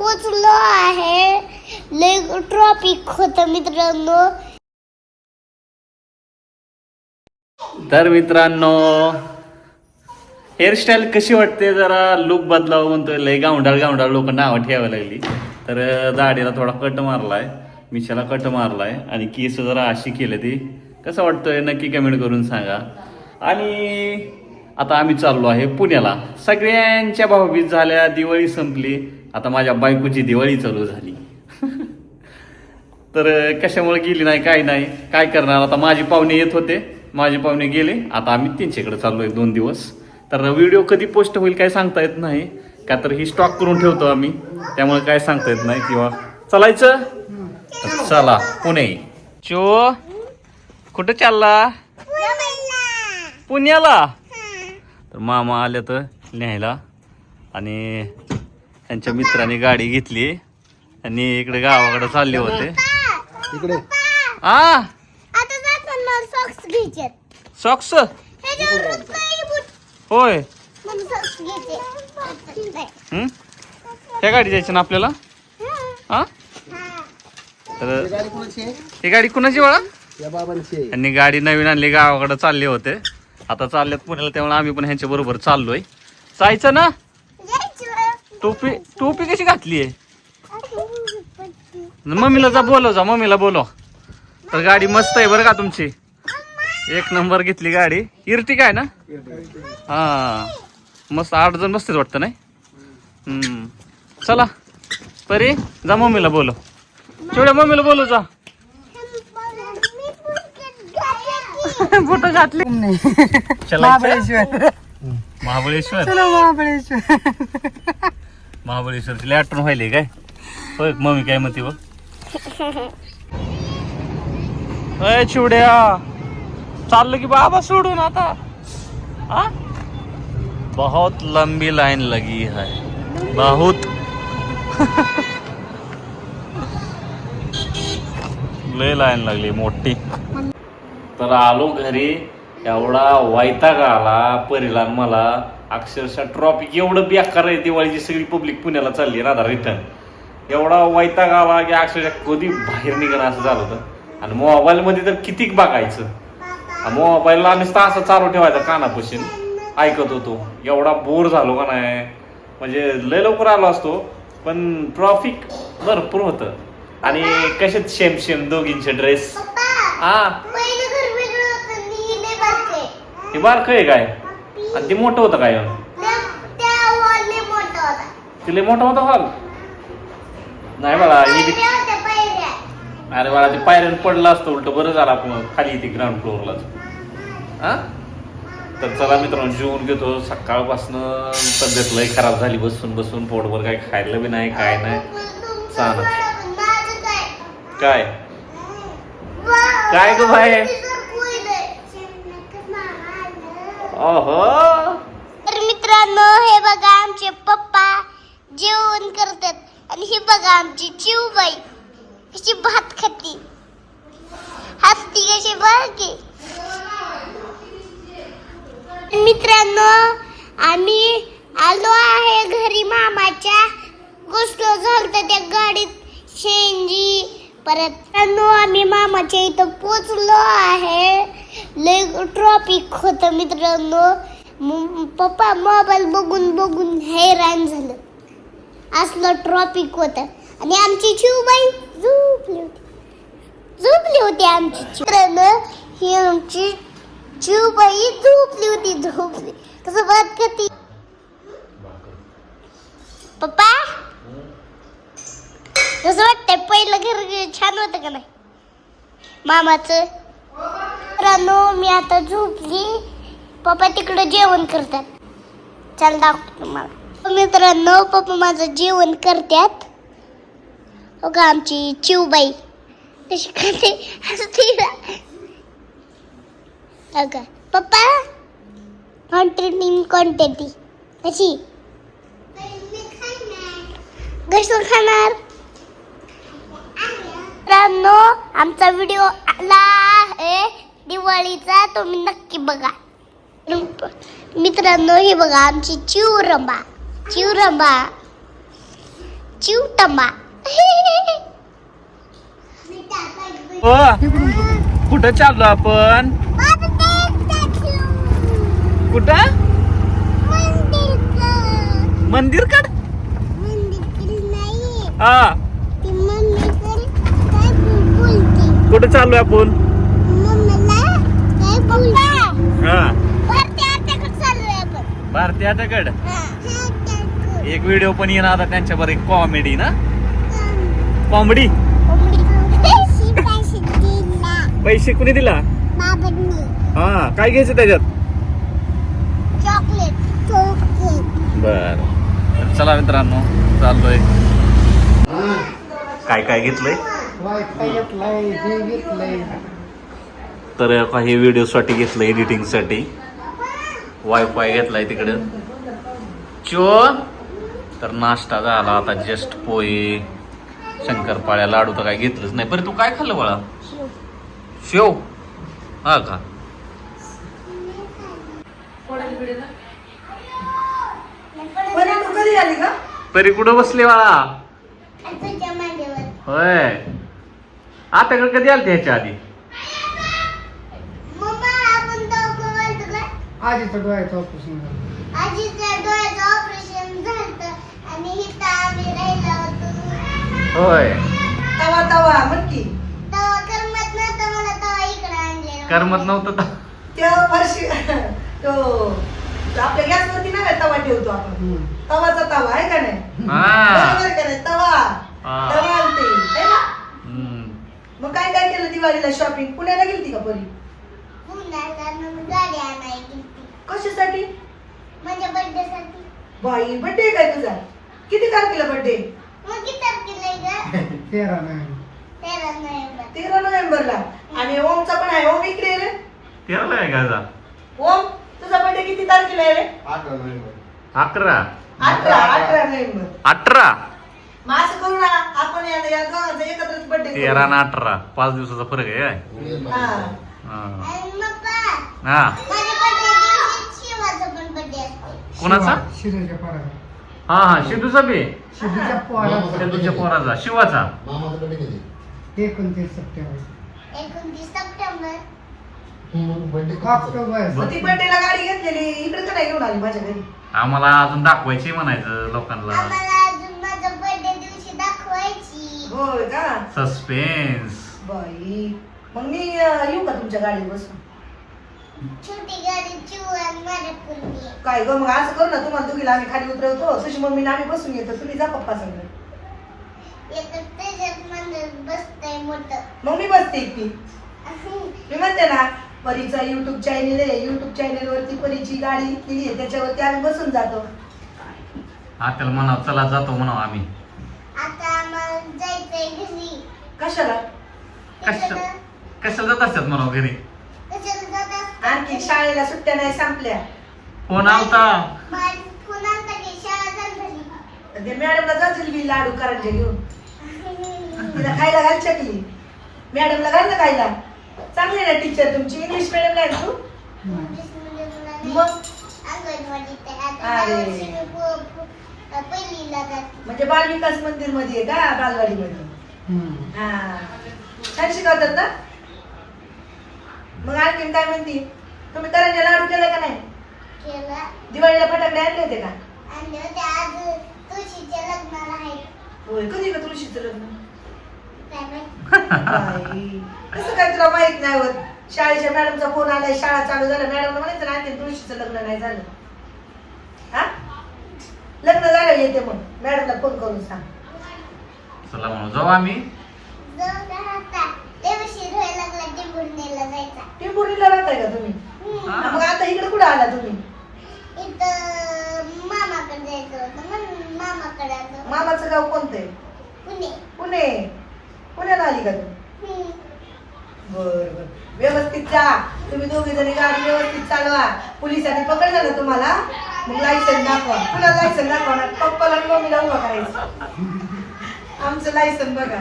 पोचलो आहे. Tropic traffic मित्रांनो. तर मित्रांनो हेअरस्टाईल कशी वाटते? जरा लुक बदलावं म्हणतोय. लय गावंडाळ गावंडाळ लोक नावं ठेवावी लागली. तर दाढीला थोडा कट मारलाय. मिशाला कट मारलाय. आणि केस जरा अशी केले ती. कसं वाटतंय? नक्की कमेंट करून सांगा. आणि आता आम्ही चाललो आहे पुण्याला. सगळ्यांच्या भाऊबीज झाल्या. दिवाळी संपली. आता माझ्या बायकोची दिवाळी चालू झाली. तर कशामुळे गेली नाही काय नाही काय करणार? आता माझे पाहुणे येत होते. माझे पाहुणे गेले. आता आम्ही त्यांच्याकडे आहे दोन दिवस. तर व्हिडिओ कधी पोस्ट होईल काय सांगता येत नाही. का तर ही स्टॉक करून ठेवतो आम्ही. त्यामुळे काय सांगता येत नाही. किंवा चालायचं? चला पुणे. चो कुठं चालला? पुण्याला? तर मामा आले तर न्यायला. आणि त्यांच्या मित्राने गाडी घेतली आणि इकडे गावाकडे चालले होते. इकडे. आ? आता जाताना सॉक्स होय. ह्या गाडी जायची ना आपल्याला? हा. तर गाडी कोणाची आहे? ही गाडी कुणाची वळा या बाबांची आहे. यांनी गाडी नवीन आणली गावाकडे चालले होते. आता चालल्यात पुण्याला त्यामुळे आम्ही पण ह्यांच्या बरोबर चाललोय. जायचं ना? टोपी टोपी कशी घातली आहे? मम्मीला जा बोलव जा मम्मीला बोलव. तर गाडी मस्त आहे बरं का तुमची? एक नंबर घेतली गाडी. इर्टिका आहे ना? हा. मस्त आठ जण मस्तीच वाटतं नाही? हम्म. चला. परी जा मम्मीला बोलव. चिवड्या मम्मीला बोलव जा. फोटो घातले. महाबळेश्वर महाबळेश्वर. चलो महाबळेश्वर. महाबळेश्वरची आठवण व्हायले काय? होय मम्मी काय म्हणते बघ. अय चिवड्या. चाललं की बाबा सोडून आता. हा? बहुत लंबी लाईन लगी है. बहुत. लय लाईन लागली मोठी. तर आलो घरी एवढा वैताग आला परिला मला. अक्षरशः ट्रॉफिक एवढं बेकार आहे दिवाळीची सगळी पब्लिक पुण्याला चालली राधा रिटर्न एवढा वैताग आला की अक्षरशः कधी बाहेर निघणं असं झालं होतं. आणि मोबाईलमध्ये तर कितीक बघायचं. मोबाईलला नुसतं असं चालू ठेवायचा कानापासून ऐकत होतो. एवढा बोर झालो का नाही? म्हणजे लय लवकर आलो असतो. पण ट्रॉफिक भरपूर होतं. आणि कशात शेम शेम दोघींचे ड्रेस हा? ते बारक आहे काय? आणि ते मोठं होतं काय? तिला मोठं होतं हॉल? नाही बाळा ही बी- अरे बाळा ते पायऱ्यान पडलं असतं उलट बरं झालं आपण खाली येते ग्राउंड फ्लोअरलाच हा? तर चला मित्रांनो जेवून घेतो. सकाळपासनं तब्येत लय खराब झाली बसून बसून पोटभर काय खायला बी नाही काय नाही. चालत काय? काय? ग बाय ओहो तर मित्रांनो हे बघा आमचे पप्पा जेवण करतात. आणि हे बघा आमची चिवबाई कशी भात खाती. हसती कशी बघे मित्रांनो आम्ही आलो आहे घरी मामाच्या. गोष्ट झालत त्या गाडीत शेंजी. परत आम्ही मामाच्या इथं पोचलो आहे. लय ट्रॉपिक होतं मित्रांनो. पप्पा मोबाईल बघून बघून हैराण झालं. असलं ट्रॉपिक होतं. आणि आमची चिवबाई झोपली होती. झोपली होती आमची चित्रानं मित्रांनो ही आमची चिवबाई झोपली होती झोपली. कसं बात ती पप्पा? कसं वाटतंय? पहिलं घर छान होतं का नाही? मामाचं? मित्रांनो मी आता झोपली. पप्पा तिकडं जेवण करतात. चल दाखवतो तुम्हाला. हो मित्रांनो पप्पा माझं जेवण करतात. हो का आमची चिवबाई तशी खाते हसते हो ना. पप्पा कॉन्टेंट कॉन्टेंटी कशी कसं खाणार? मित्रांनो आमचा व्हिडिओ आला आहे. दिवाळीचा तुम्ही नक्की बघा. मित्रांनो हे बघा आमची चिवरंबा चिवरंबा चिवटमा हो कुठं चाललो आपण? कुठं? मंदिर कड हा. कुठं चाललोय आपण हा भारती आटाकड एक व्हिडिओ पण येणार आता त्यांच्यावर एक कॉमेडी ना? कॉमेडी पैसे कुणी दिला? हा काय घ्यायचं त्याच्यात? चॉकलेट बर. चला मित्रांनो चाललोय. काय काय घेतलंय? घेतलंय. तर काही व्हिडिओसाठी घेतलं एडिटिंगसाठी वायफाय घेतलाय तिकडं. चो तर नाश्ता झाला आता जस्ट पोहे. शंकरपाळ्या लाडू तर काय घेतलंच नाही. बरं तू काय खाल्लं बाळा? शेव. हा का? तरी कुठं बसले बाळा? होय. आता कधी आलते ह्याच्या आधी मम्मा आपण दोघं बोलतो का आजीचं डोळ्याचं ऑपरेशन झालं. आजीच्या डोळ्याचं ऑपरेशन झालं आणि इथं आम्ही राहिलो होतो. होय. तवा तवा म्हण की. तेव्हा करमत नव्हतं मला तेव्हा इकडे आणलेलं करमत नव्हतं तर. ते फरशी तो आपल्या गॅसवरती नाही का तवा ठेवतो आपण? तवाचा तवा आहे का नाही? हा. बरोबर का नाही? तवा. हा. तवा आणते है ना? हम्म. मग काय काय केलं दिवाळीला शॉपिंग पुण्याला गेलती का परी पुण्याला मग गाडी आणायला गेलती कशासाठी माझ्या बर्थडे साठी बाई बर्थडे काय तुझा? किती तारखेला बर्थडे मग किती तारखेला आहे ग. तेरा नाही तेरा नोव्हेंबर. तेरा नोव्हेंबरला. आणि ओमचा पण आहे. ओम इकडे रे. तेराला आहे का जा ओम तुझा बर्थडे किती तारखेला आहे रे? अकरा अठरा अठरा नोव्हेंबर. अठरा. मग असं करू ना. आपण या या दोघांचा एकत्रच बर्थडे तेरा ना अठरा. पाच दिवसाचा फरक आहे काय? हा हा. आणि पप्पा हा. माझ्या बर्थडे दिवशी शिवाचा पण बर्थडे असते कोणाचा? शिरूच्या पोराचा. हा हा शिदूचा बी? शिरूच्या पोराचा. शिदूच्या पोराचा. शिवाचा? एकोणतीस सप्टेंबर. एकोणतीस सप्टेंबर. ऑक्टोबर. मग ती बर्थडेला गाडी घेतलेली. इकडे का नाही घेऊन आली माझ्या घरी. आम्हाला अजून दाखवायची म्हणायचं लोकांना. आम्हाला अजून माझ्या बर्थडे दिवशी दाखवायची. होय का? सस्पेन्स बाई. मग मी अं, येऊ का तुमच्या गाडीत बसून छोटी गाडी चिव आणि माझ्या पूर्वी काय ग मग असं करू ना तुम्हाला दोघीला आम्ही खाली उतरवतो. सुशी मम्मी आम्ही बसून येतो तुम्ही जा पप्पा संग. मग मी बसते एकटी मी म्हणते ना परीचा युट्यूब चॅनेल आहे. युट्यूब चॅनेल वरती परीची गाडी घेतलेली आहे. त्याच्यावरती आम्ही बसून जातो. आत्याला म्हणावं चला जातो म्हणावं आम्ही. आता कशाला? कशा कशाला कशाला जात असतात म्हणावं घरी? आणखी शाळेला सुट्ट्या नाही संपल्या? फोन आलता. की ते मॅडमला जातील मी लाडू करंजे घेऊन. तिला खायला घाल चकली. मॅडमला घाल ना खायला. चांगली ना टीचर तुमची. इंग्लिश मॅडमला आहे ना तू? नाही. मग? म्हणजे बालविकास मंदिरमध्ये आहे का? बालवाडी मध्ये हा. छान शिकवतात ना? मग आणखीन काय म्हणती? तुम्ही करंजा लाडू केला का नाही? केला. दिवाळीला फटाकडे आणले होते का? आणि होते आज तुळशीच्या लग्नाला आहे. होय कधी का तुळशीचं लग्न? काय माहीत? बाई, कसं काय तुला माहीत नाही होत? शाळेच्या मॅडमचा फोन आलाय शाळा चालू झालं मॅडम म्हणायचं ना आणखी तुळशीचं लग्न नाही झालं. हा? लग्न झालं येते मग मॅडमला फोन करून सांग. चला म्हणून जाऊ आम्ही. जाऊ द्या आता. देवशी व्हायला लागला टिंबुर्णीला जायचा. टिंबुर्णीला राहताय का तुम्ही. हा, मग आता इकडे कुठं आला तुम्ही? इथं मामाकडे जायचं होतं म्हणून मामाकडे आलो. मामाचं गाव कोणतं आहे पुणे. पुणे. पुण्याला आली का तू हम्म. बर बर. व्यवस्थित जा. तुम्ही दोघे जणी गाडी व्यवस्थित चालवा. पोलिसांनी पकडलं ना तुम्हाला? मग लायसन दाखवा. पुन्हा लायसन दाखवा ना? पप्पाला आणि मम्मीला उभा करायचं. आमचं लायसन बघा.